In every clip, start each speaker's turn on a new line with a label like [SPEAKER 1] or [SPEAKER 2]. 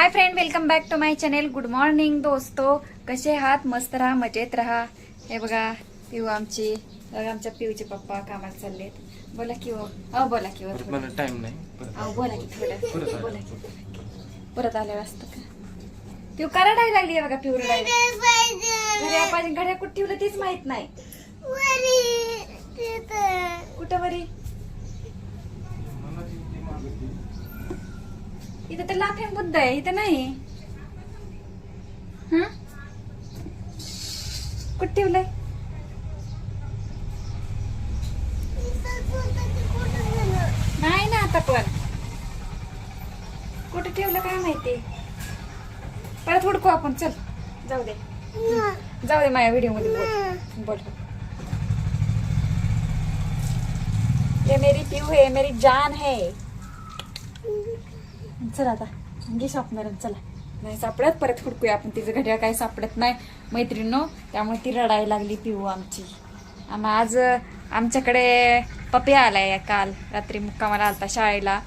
[SPEAKER 1] Hi friend welcome back to my channel good morning दोस्तो. कसे आहात? मस्त राहा मजेत राहा. हे बघा पिऊ आमची बघा आमच्या पिऊचे पप्पा कामात चाललेत. बोला की हो. अहो बोला की हो थोडं.
[SPEAKER 2] मला टाइम नाही. परत.
[SPEAKER 1] अहो बोला की
[SPEAKER 2] परत
[SPEAKER 1] थोडं
[SPEAKER 2] आलं.
[SPEAKER 1] बोला की. परत आल्यावर असतं का? पिऊ का रडायला लागली आहे बघा पिऊ रडायला घरी आपण घड्या कुठे ठेवलं तेच माहीत नाही. कुठं बरी
[SPEAKER 2] मला ती- ती मागवली.
[SPEAKER 1] इथं तर लाफिंग बुद्ध आहे इथं नाही. हं? कुठं ठेवलंय? नाही ना आता पण. कुठं ठेवलं काय माहिती? परत हुडकू आपण चल. जाऊ दे. जाऊ दे माझ्या व्हिडिओमध्ये बोल. बोल. ये मेरी प्यू है मेरी जान है. चला आता. घे स्वप्नार चला. नाही सापडत परत हुडकूया आपण. तिचं घड्याळ काही सापडत नाही. मैत्रिणीनो त्यामुळे ती रडायला लागली पिऊ आमची. आम आज आमच्याकडे पप्या आलाय काल. रात्री मुक्कामाला आलता शाळेला.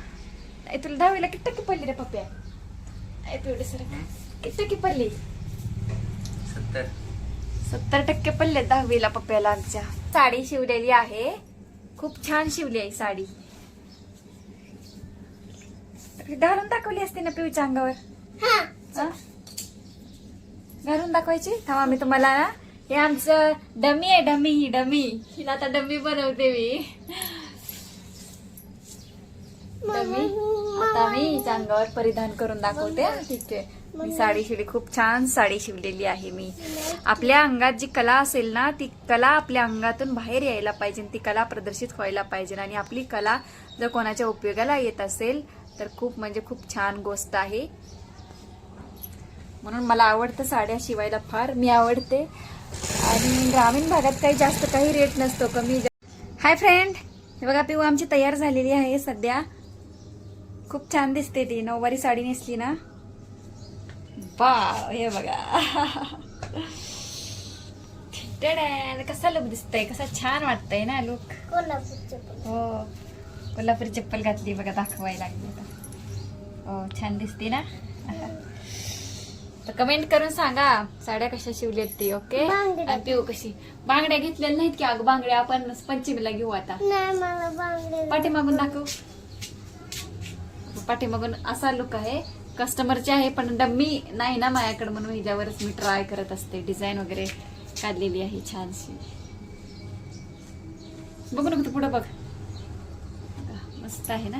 [SPEAKER 1] तुला दहावीला किती टक्के पडली रे पप्या? ए, पिवळे सर किती टक्के पडली?
[SPEAKER 2] सत्तर.
[SPEAKER 1] सत्तर टक्के पडले दहावीला पप्प्याला आमच्या. साडी शिवलेली आहे. खूप छान शिवली आहे साडी. घालून दाखवली असते ना पिऊच्या अंगावर? हा? घालून दाखवायची? थांबा मी तुम्हाला ना हे आमचं डमी आहे डमी ही डमी. हिला आता डमी बनवते मी. डमी आता मी हिच्या अंगावर परिधान करून दाखवते. हा, ठीक आहे. मी साडी शिवली खूप छान साडी शिवलेली आहे मी. आपल्या अंगात जी कला असेल ना ती कला आपल्या अंगातून बाहेर यायला पाहिजे ती कला प्रदर्शित व्हायला पाहिजे. आणि आपली कला जर कोणाच्या उपयोगाला येत असेल तर खूप म्हणजे खूप छान गोष्ट आहे. म्हणून मला आवडतं साड्या शिवायला फार मी आवडते. आणि ग्रामीण भागात काही जास्त काही रेट नसतो कमी हाय फ्रेंड हे बघा पिऊ आमची तयार झालेली आहे सध्या. खूप छान दिसते ती नऊवारी साडी नेसली ना. बा हे बघा. कसा लुक दिसतंय? कसा छान वाटतंय ना लुक हो. कोल्हापुरी चप्पल घातली बघा दाखवायला लागली हो छान दिसते ना? तर कमेंट करून सांगा साड्या कशा शिवल्यात ती ओके पिऊ कशी? बांगड्या घेतलेल्या नाहीत की अगं बांगड्या? आपण पंचमीला घेऊ आता. पाठीमागून दाखव. पाठीमागून असा लुक आहे. कस्टमरचे आहे पण डम्मी नाही ना माझ्याकडे म्हणून ह्याच्यावरच मी ट्राय करत असते. डिझाईन वगैरे काढलेली आहे छानशी. बघू नको तू पुढं बघ बघा, मस्त आहे ना?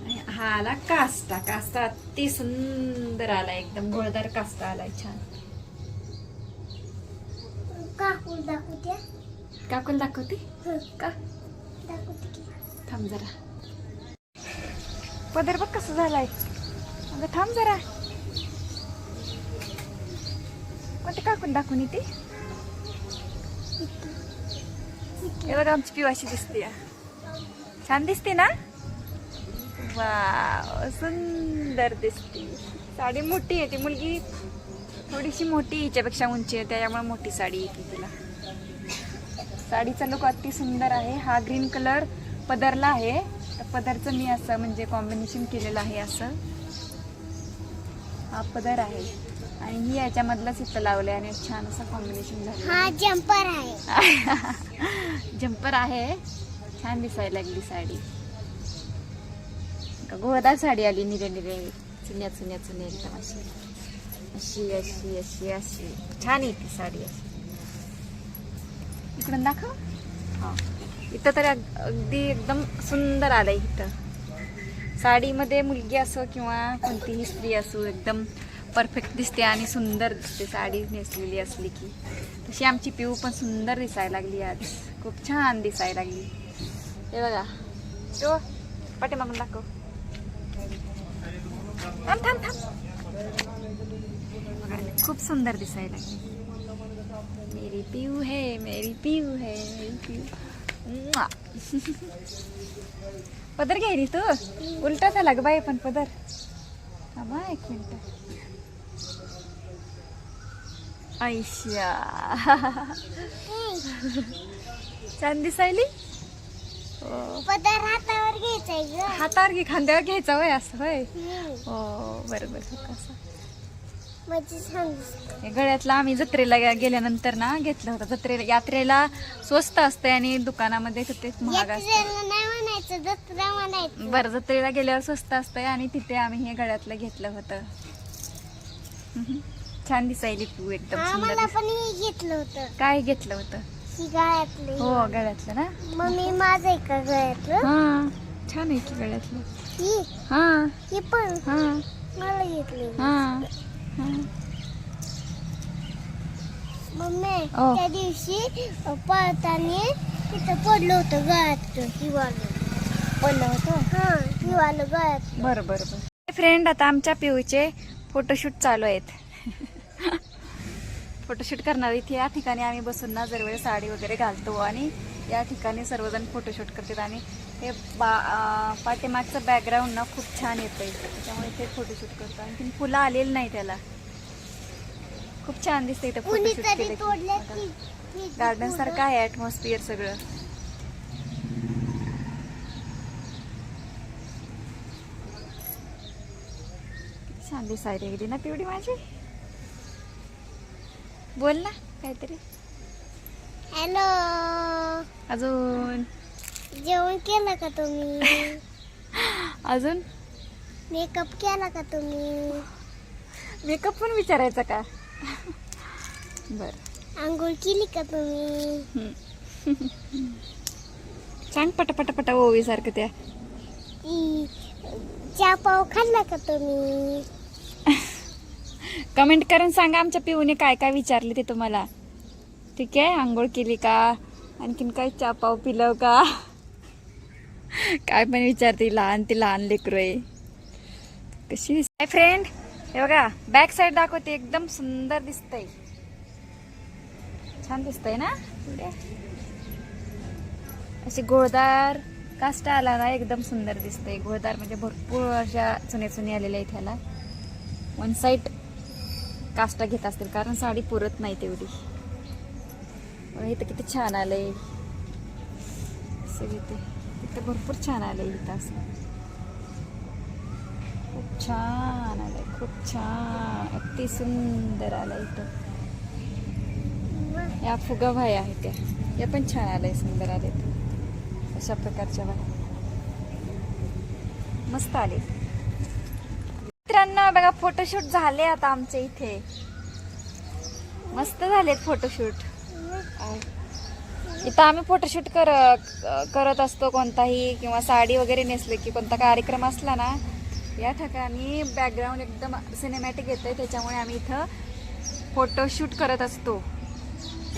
[SPEAKER 1] आणि हा आला कास्टा. कास्टा अति सुंदर आला एकदम. गोळदार कास्टा आलाय छान.
[SPEAKER 3] काकू दाखवते.
[SPEAKER 1] काकून दाखवते? का
[SPEAKER 3] दाखवते की.
[SPEAKER 1] थांब जरा. पदर बघ कसं झालाय. अगं थांब जरा. कोणते काकून दाखवून येते? हे बघा आमची पिऊ अशी दिसते. छान दिसते ना? वा सुंदर दिसते. साडी मोठी आहे ती मुलगी थोडीशी मोठी हिच्यापेक्षा उंची आहे त्याच्यामुळे मोठी साडी येते तिला. साडीचा लुक अति सुंदर आहे. हा ग्रीन कलर पदरला आहे. तर पदरचं मी असं म्हणजे कॉम्बिनेशन केलेलं आहे असं. हा पदर आहे. आणि ही याच्यामधलंच इथं लावलंय आणि छान असं कॉम्बिनेशन झालं
[SPEAKER 3] हा जम्पर आहे.
[SPEAKER 1] जम्पर आहे. छान दिसायला लागली साडी. का गोळदार साडी आली निरे निरे चुन्या चुन्या चुन्या एकदम अशी. अशी अशी अशी अशी. छान येते साडी अशी. इकडून दाखव. हा. इथं तर अग- अगदी एकदम सुंदर आलंय इथं. साडीमध्ये मुलगी असो किंवा कोणतीही स्त्री असो एकदम परफेक्ट दिसते आणि सुंदर दिसते. साडी नेसलेली असली की. तशी आमची पिऊ पण सुंदर दिसायला लागली आज. खूप छान दिसायला लागली. हे बघा. तो पाठीमागून दाखव. थांब थांब थांब. खूप सुंदर दिसायला. मेरी पिऊ है मेरी पिऊ है मेरी पीऊ. पदर घ्यायली तू. उलटा झाला ग बाई पण पदर. थांबा एक मिनिट. ऐश्या छान दिसायली?
[SPEAKER 3] पदर हातावर घ्यायचंय ग.
[SPEAKER 1] हातावर घे खांद्यावर घ्यायचा वय असं होय. हो बरोबर हो कसं
[SPEAKER 3] म्हणजे
[SPEAKER 1] हे गळ्यातला आम्ही जत्रेला गेल्यानंतर ना घेतलं होतं. जत्रेला यात्रेला स्वस्त असते आणि दुकानामध्ये तिथे महाग असते बरं जत्रेला गेल्यावर स्वस्त असतंय आणि तिथे आम्ही हे गळ्यातलं घेतलं होतं. छान दिसायली तू एकदम
[SPEAKER 3] घेतलं होतं.
[SPEAKER 1] काय घेतलं होतं?
[SPEAKER 3] गळ्यातलं.
[SPEAKER 1] हो गळ्यातलं ना?
[SPEAKER 3] मम्मी माझं आहे का गळ्यातलं?
[SPEAKER 1] हा छान आहे की गळ्यातलं.
[SPEAKER 3] ही?
[SPEAKER 1] हा.
[SPEAKER 3] ही पण?
[SPEAKER 1] हा.
[SPEAKER 3] मला घेतली.
[SPEAKER 1] हा. हा.
[SPEAKER 3] मम्मी
[SPEAKER 1] ओ.
[SPEAKER 3] त्या दिवशी पळताना तिथं पडलं होतं गळ्यात हिवालं
[SPEAKER 1] पडलं होतं?
[SPEAKER 3] हा हिवालं गळ्यात
[SPEAKER 1] बरं बरं बरं. फ्रेंड आता आमच्या पिऊचे फोटोशूट चालू आहेत. फोटोशूट करणार इथे या ठिकाणी आम्ही बसून ना दरवेळी साडी वगैरे घालतो आणि या ठिकाणी सर्वजण फोटोशूट करतात आणि हे बा पाठीमागचं बॅकग्राऊंड ना खूप छान येतंय. त्याच्यामुळे ते फोटोशूट करतो आणखी फुलं आलेली नाही त्याला. खूप छान दिसते इथे फोटोशूट केलं गार्डन सारखं आहे ऍटमॉस्फिअर सगळं. छान दिसायला गेली ना पिवडी माझी. बोल ना काहीतरी.
[SPEAKER 3] हॅलो.
[SPEAKER 1] अजून?
[SPEAKER 3] जेवण केलं का तुम्ही?
[SPEAKER 1] अजून?
[SPEAKER 3] मेकअप केला का तुम्ही?
[SPEAKER 1] मेकअप पण विचारायचा का? बर.
[SPEAKER 3] आंघोळ केली का तुम्ही?
[SPEAKER 1] सांग पटा पटा पटा ओवी सारखं त्या.
[SPEAKER 3] ती चहा पाव खाल्ला का तुम्ही?
[SPEAKER 1] कमेंट करून सांगा आमच्या पिऊने काय काय विचारले ते तुम्हाला. ठीक आहे? आंघोळ केली का? आणखीन काय चहा पाव पिलं का? काय पण विचारते लहान ते लहान लेकरू आहे. कशी दिसते फ्रेंड हे बघा बॅक साईड दाखवते एकदम सुंदर दिसतंय. छान दिसतंय ना? अशी गोळदार काष्टा आला ना एकदम सुंदर दिसतंय. गोळदार म्हणजे भरपूर अशा चुने चुने आलेल्या आहेत ह्याला. वन साईड काष्टा घेत असतील कारण साडी पुरत नाही तेवढी. इथं किती छान आलंय. असं ते. इथं भरपूर छान आलंय इथं असं. खूप छान आलंय खूप छान. अति सुंदर आलंय इथं. या फुगा भाई आहेत त्या. या पण छान आलंय सुंदर आले अशा प्रकारच्या भाया मस्त आले मित्रांनो बघा फोटोशूट झाले आता आमच्या इथे. मस्त झालेत फोटोशूट इथं आम्ही फोटोशूट कर करत असतो कोणताही किंवा साडी वगैरे नेसले की कोणता कार्यक्रम असला ना या ठिकाणी बॅकग्राऊंड एकदम सिनेमॅटिक येतंय त्याच्यामुळे आम्ही इथं फोटोशूट करत असतो.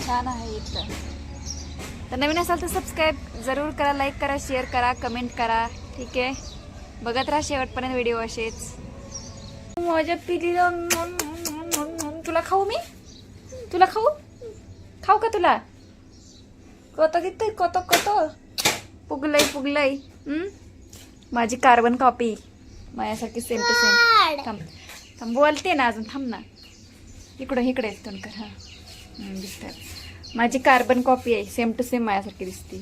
[SPEAKER 1] छान आहे इथं. तर नवीन असाल तर सबस्क्राईब जरूर करा लाईक करा शेअर करा कमेंट करा. ठीक आहे? बघत राहा शेवटपर्यंत व्हिडिओ असेच. माझ्या पिलीला तुला खाऊ मी? तुला खाऊ? खाऊ का तुला? कत किती कत कत पुगलय पुगलय? माझी कार्बन कॉपी. माझ्यासारखी सेम टू सेम थांब. थांब बोलते ना अजून. थांब ना. इकडं इकडे कर हां. दिसतात माझी कार्बन कॉपी आहे. सेम टू सेम माझ्यासारखी दिसते.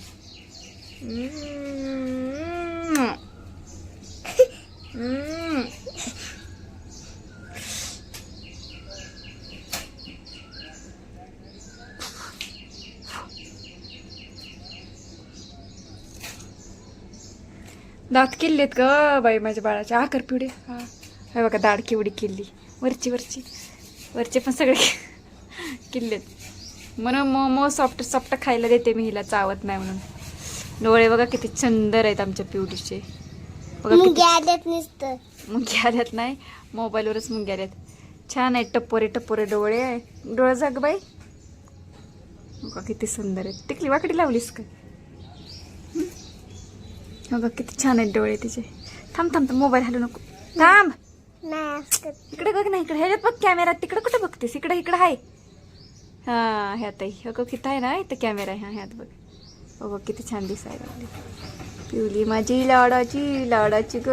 [SPEAKER 1] दात किल्लेत ग बाई माझ्या बाळाचे. आकर पिवडे. हा. हे बघा दाढ केवढी किल्ली. वरची वरची. वरचे पण सगळे किल्लेत. म्हणून मो मो सॉफ्ट सॉफ्ट खायला देते मी हिला चावत नाही म्हणून. डोळे बघा किती सुंदर आहेत आमच्या पिवडीचे. बघा
[SPEAKER 3] मुंग्या आल्यात
[SPEAKER 1] नाही मोबाईलवरच मुंग्या आल्यात. छान आहेत टप्पोरे टप्पोरे डोळे. आहे डोळे जाग बाई. बघा किती सुंदर आहेत. टिकली वाकडी लावलीस का? बघा किती छान आहेत डोळे तिचे. थांब थांब थांब मोबाईल हलू नको. थांब. इकडे बघ ना इकडे. ह्याच्यात बघ कॅमेरा तिकडे कुठे बघतेस? इकडे इकडे आहे हा ह्यात आहे. हो किती आहे ना इथं कॅमेरा आहे. हा ह्यात बघ. हो बघ किती छान दिसायला लागली. पिवली माझी लाडाची लाडाची ग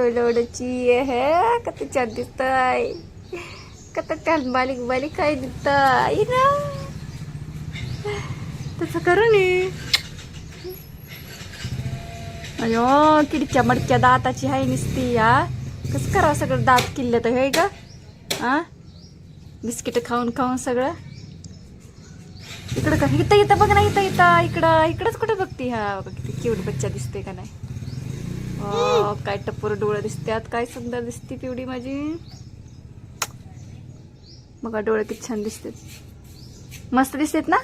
[SPEAKER 1] हे किती छान दिसत आहे कत छान बालिक बालिक काय आहे ना. तसं करू नये अयो किडच्या मडक्या दाताची हाय निसती या कसं करावं सगळं दात किल्ले तर हे ग? हा बिस्किट खाऊन खाऊन सगळं? इकडं का इथं इथं बघ ना इथं इथं इकडं इकडंच कुठं बघती हा? बघ किती क्यूट बच्चा दिसते का नाही? काय टप्पूर डोळं दिसतात काय सुंदर दिसते पिवडी माझी. बघा डोळे किती छान दिसतात. मस्त दिसतात ना?